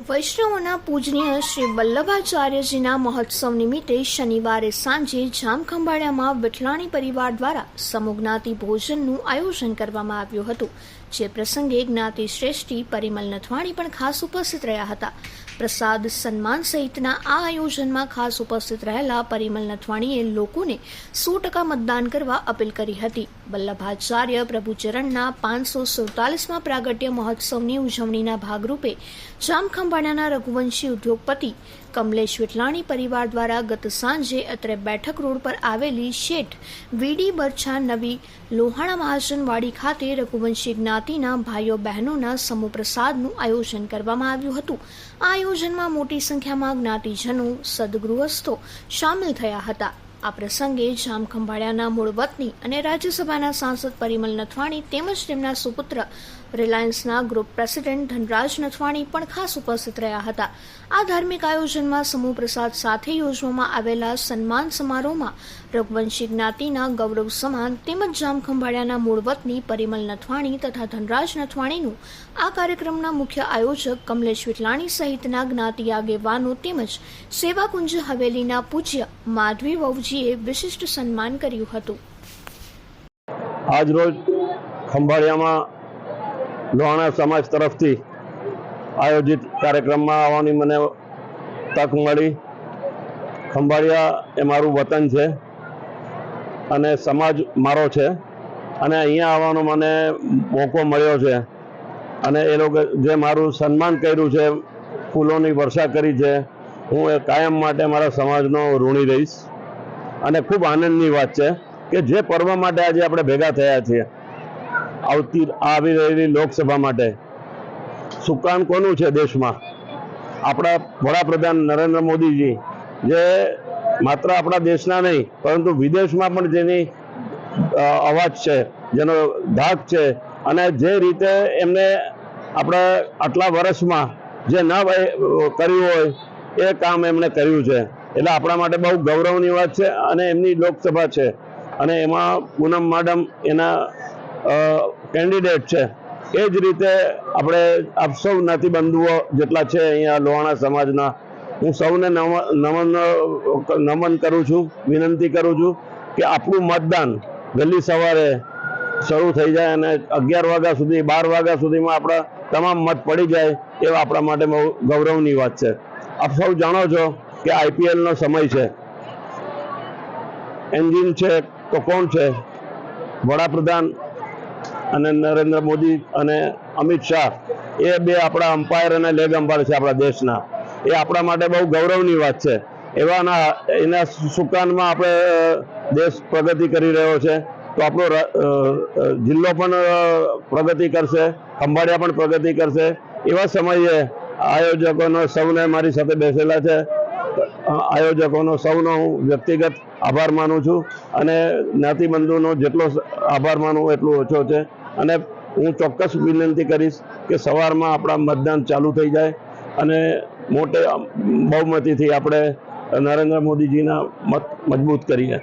વૈષ્ણવોના પૂજનીય શ્રી વલ્લભાચાર્યજીના મહોત્સવ નિમિત્તે શનિવારે સાંજે જામખંભાળિયામાં વિઠલાણી પરિવાર દ્વારા સમુજ્ઞાતિ ભોજનનું આયોજન કરવામાં આવ્યું હતું. જે પ્રસંગે જ્ઞાતિ શ્રેષ્ઠી, પરિમલ નથવાણી પણ ખાસ ઉપસ્થિત રહ્યા હતા. પ્રસાદ સન્માન સહિતના આ આયોજનમાં ખાસ ઉપસ્થિત રહેલા પરિમલ નથવાણીએ લોકોને સો ટકા મતદાન કરવા અપીલ કરી હતી. વલ્લભાચાર્ય પ્રભુચરણના પાંચસો સુડતાલીસમાં પ્રાગટ્ય મહોત્સવની ઉજવણીના ભાગરૂપે જામખંભાળાના રઘુવંશી ઉદ્યોગપતિ કમલેશ વિઠલાણી પરિવાર દ્વારા ગત સાંજે અત્રે બેઠક રોડ પર આવેલી શેઠ વીડી બરછા નવી લોહાણા મહાજનવાડી ખાતે રઘુવંશી જ્ઞાતિના ભાઈઓ બહેનોના સમૂહ આયોજન કરવામાં આવ્યું હતું. આ આયોજનમાં મોટી સંખ્યામાં જ્ઞાતિજનો, સદગૃહસ્થો સામેલ થયા હતા. આ પ્રસંગે જામખંભાળિયાના મૂળ વતની અને રાજ્યસભાના સાંસદ પરિમલ નથવાણી તેમજ તેમના સુપુત્ર રિલાયન્સના ગ્રુપ પ્રેસિડેન્ટ ધનરાજ નથવાણી પણ ખાસ ઉપસ્થિત રહ્યા હતા. આ ધાર્મિક આયોજનમાં સમૂહ પ્રસાદ સાથે યોજવામાં આવેલા સન્માન સમારોહમાં રઘુવંશી જ્ઞાતિના ગૌરવ સમાન તેમજ જામખંભાળિયાના મૂળવતની પરિમલ નથવાણી તથા ધનરાજ નથવાણીનું આ કાર્યક્રમના મુખ્ય આયોજક કમલેશ વિટલાણી સહિતના જ્ઞાતિ આગેવાનો તેમજ સેવાકુંજ હવેલીના પૂજ્ય માધવી વહુજીએ વિશિષ્ટ સન્માન કર્યું હતું. આજ રોજ ખંભાળિયામાં લોહાણા સમાજ તરફથી આયોજિત કાર્યક્રમમાં આવવાની મને તક મળી. ખંભાળિયા એ મારું વતન છે અને સમાજ મારો છે. અને અહીંયા આવવાનો મને મોકો મળ્યો છે. અને એ લોકો જે મારું સન્માન કર્યું છે, ફૂલોની વર્ષા કરી છે, હું એ કાયમ માટે મારા સમાજનો ઋણી રહીશ. અને ખૂબ આનંદની વાત છે કે જે પર્વ માટે આજે આપણે ભેગા થયા છીએ. આવતી આવી રહેલી લોકસભા માટે. સુકાન કોનું છે દેશમાં? આપણા વડાપ્રધાન નરેન્દ્ર મોદીજી, જે માત્ર આપણા દેશના નહીં, પરંતુ વિદેશમાં પણ જેની અવાજ છે, જેનો ધાક છે, અને જે રીતે એમને આપણે આટલા વર્ષમાં જે ન કર્યું હોય, એ કામ એમણે કર્યું છે. એટલે આપણા માટે બહુ ગૌરવની વાત છે અને એમની લોકસભા છે. અને એમાં પૂનમ માડમ એના કેન્ડિડેટ છે. એ જ રીતે આપણે આપ સૌ જ્ઞાતિબંધુઓ જેટલા છે અહીંયા લોહાણા સમાજના, હું સૌને નમ- નમન નમન કરું છું, વિનંતી કરું છું કે આપણું મતદાન વહેલી સવારે શરૂ થઈ જાય અને અગિયાર વાગ્યા સુધી, બાર વાગ્યા સુધીમાં આપણા તમામ મત પડી જાય એ આપણા માટે બહુ ગૌરવની વાત છે. આપ સૌ જાણો છો કે આઈપીએલનો સમય છે. એન્જિન છે તો કોણ છે? વડાપ્રધાન અને નરેન્દ્ર મોદી અને અમિત શાહ, એ બે આપણા અમ્પાયર અને લેગ અમ્પાયર છે આપણા દેશના. એ આપણા માટે બહુ ગૌરવની વાત છે. એવાના, એના સુકાનમાં આપણે દેશ પ્રગતિ કરી રહ્યો છે. તો આપણો જિલ્લો પણ પ્રગતિ કરશે, ખંભાળિયા પણ પ્રગતિ કરશે. એવા સમયે આયોજકોનો સૌને મારી સાથે બેસેલા છે. આયોજકોનો સૌનો હું વ્યક્તિગત આભાર માનું છું અને જ્ઞાતિબંધુનો જેટલો આભાર માનું એટલું ઓછો છે. અને હું ચોક્કસ વિનંતી કરીશ કે સવારમાં આપણા મતદાન ચાલુ થઈ જાય અને મોટે બહુમતીથી આપણે નરેન્દ્ર મોદીજીના મત મજબૂત કરીએ.